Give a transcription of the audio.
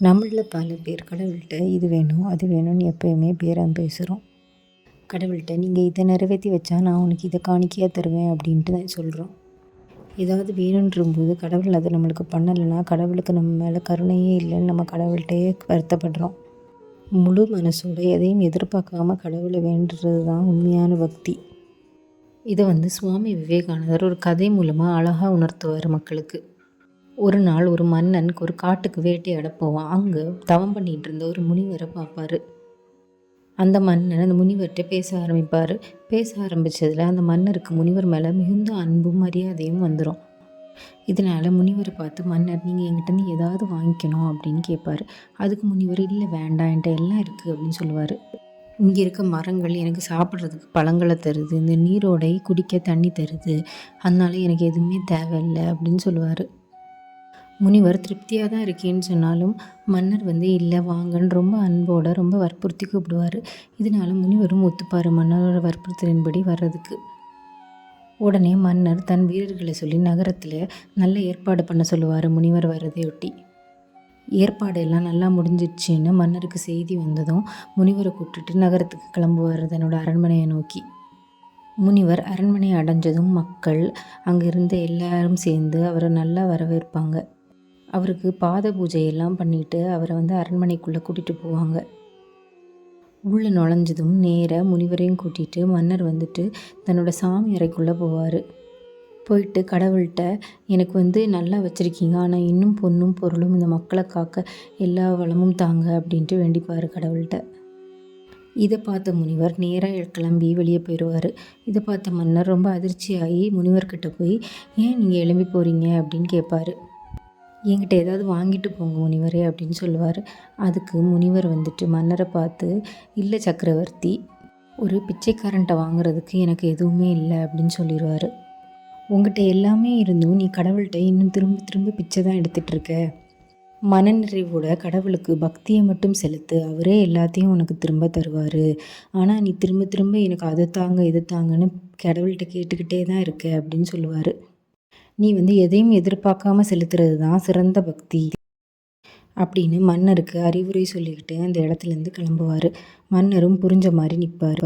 நம்மளில் பல பேர் கடவுள்கிட்ட இது வேணும் அது வேணும்னு எப்போயுமே பேரம் பேசுகிறோம் கடவுள்கிட்ட நீங்கள் இதை நிறைவேற்றி வச்சா நான் உனக்கு இதை காணிக்கையாக தருவேன் அப்படின்ட்டு தான் சொல்கிறோம் ஏதாவது வேணுன்றம்போது கடவுள் அதை நம்மளுக்கு பண்ணலைன்னா கடவுளுக்கு நம்ம மேலே கருணையே இல்லைன்னு நம்ம கடவுள்கிட்டயே வருத்தப்படுறோம். முழு மனசோட எதையும் எதிர்பார்க்காம கடவுளை வேண்டுறது தான் உண்மையான பக்தி. இதை வந்து சுவாமி விவேகானந்தர் ஒரு கதை மூலமாக அழகாக உணர்த்துவார் மக்களுக்கு. ஒரு நாள் ஒரு மன்னன் ஒரு காட்டுக்கு வேட்டையாட போவான். அங்கே தவம் பண்ணிகிட்டு இருந்த ஒரு முனிவரை பார்ப்பாரு. அந்த மன்னன் அந்த முனிவர்கிட்ட பேச ஆரம்பிப்பார். பேச ஆரம்பித்ததில் அந்த மன்னருக்கு முனிவர் மேலே மிகுந்த அன்பும் மரியாதையும் வந்துடும் இதனால் முனிவரை பார்த்து மன்னர் நீங்கள் என்கிட்ட ஏதாவது வாங்கிக்கணும் அப்படின்னு கேட்பார் அதுக்கு முனிவர் இல்லை வேண்டாம் என்கிட்ட எல்லாம் இருக்குது அப்படின்னு சொல்லுவார். இங்கே இருக்க மரங்கள் எனக்கு சாப்பிட்றதுக்கு பழங்களை தருது. இந்த நீரோடை குடிக்க தண்ணி தருது. அதனால எனக்கு எதுவுமே தேவையில்லை அப்படின்னு சொல்லுவார். முனிவர் திருப்தியாக தான் இருக்கேன்னு சொன்னாலும் மன்னர் வந்து இல்லை வாங்கன்னு ரொம்ப அன்போடு ரொம்ப வற்புறுத்தி கூப்பிடுவார். இதனால முனிவரும் ஒத்துப்பார் மன்னரோட வற்புறுத்தலின்படி வர்றதுக்கு. உடனே மன்னர் தன் வீரர்களை சொல்லி நகரத்தில் நல்ல ஏற்பாடு பண்ண சொல்லுவார் முனிவர் வர்றதையொட்டி ஏற்பாடு எல்லாம் நல்லா முடிஞ்சிடுச்சின்னு மன்னருக்கு செய்தி வந்ததும் முனிவரை கூப்பிட்டுட்டு நகரத்துக்கு கிளம்புவார் தன்னோட அரண்மனையை நோக்கி. முனிவர் அரண்மனை அடைஞ்சதும் மக்கள் அங்கே இருந்த எல்லாரும் சேர்ந்து அவரை நல்லா வரவேற்பாங்க. அவருக்கு பாத பூஜையெல்லாம் பண்ணிவிட்டு அவரை வந்து அரண்மனைக்குள்ளே கூட்டிகிட்டு போவாங்க. உள்ளே நுழைஞ்சதும் நேராக முனிவரையும் கூட்டிகிட்டு மன்னர் வந்துட்டு தன்னோட சாமி அறைக்குள்ளே போவார். போயிட்டு கடவுள்கிட்ட எனக்கு வந்து நல்லா வச்சுருக்கீங்க ஆனால் இன்னும் பொண்ணும் பொருளும் இந்த மக்களை காக்க எல்லா வளமும் தாங்க அப்படின்ட்டு வேண்டிப்பார் கடவுள்கிட்ட. இதை பார்த்த முனிவர் நேராக கிளம்பி வெளியே போயிடுவார் இதை பார்த்த மன்னர் ரொம்ப அதிர்ச்சியாகி முனிவர்கிட்ட போய் ஏன் நீங்கள் எழும்பி போகிறீங்க அப்படின்னு கேட்பாரு. என்கிட்ட ஏதாவது வாங்கிட்டு போங்க முனிவரே அப்படின்னு சொல்லுவார். அதுக்கு முனிவர் வந்துட்டு மன்னரை பார்த்து இல்லை சக்கரவர்த்தி ஒரு பிச்சைக்காரன்ட்ட வாங்குறதுக்கு எனக்கு எதுவுமே இல்லை அப்படின்னு சொல்லிடுவார் உங்ககிட்ட எல்லாமே இருந்தும் நீ கடவுள்கிட்ட இன்னும் திரும்ப திரும்ப பிச்சை தான் எடுத்துகிட்டு இருக்க. மனநிறைவோட கடவுளுக்கு பக்தியை மட்டும் செலுத்து அவரே எல்லாத்தையும் உனக்கு திரும்ப தருவார். ஆனால் நீ திரும்ப திரும்ப எனக்கு அதை தாங்க இதை தாங்கன்னு கடவுள்கிட்ட கேட்டுக்கிட்டே தான் இருக்க அப்படின்னு சொல்லுவார். நீ வந்து எதையும் எதிர்பார்க்காம செலுத்துறது தான் சிறந்த பக்தி. அப்படின்னு மன்னருக்கு அறிவுரை சொல்லிக்கிட்டு அந்த இடத்துலேருந்து கிளம்புவார். மன்னரும் புரிஞ்ச மாதிரி நிற்பார்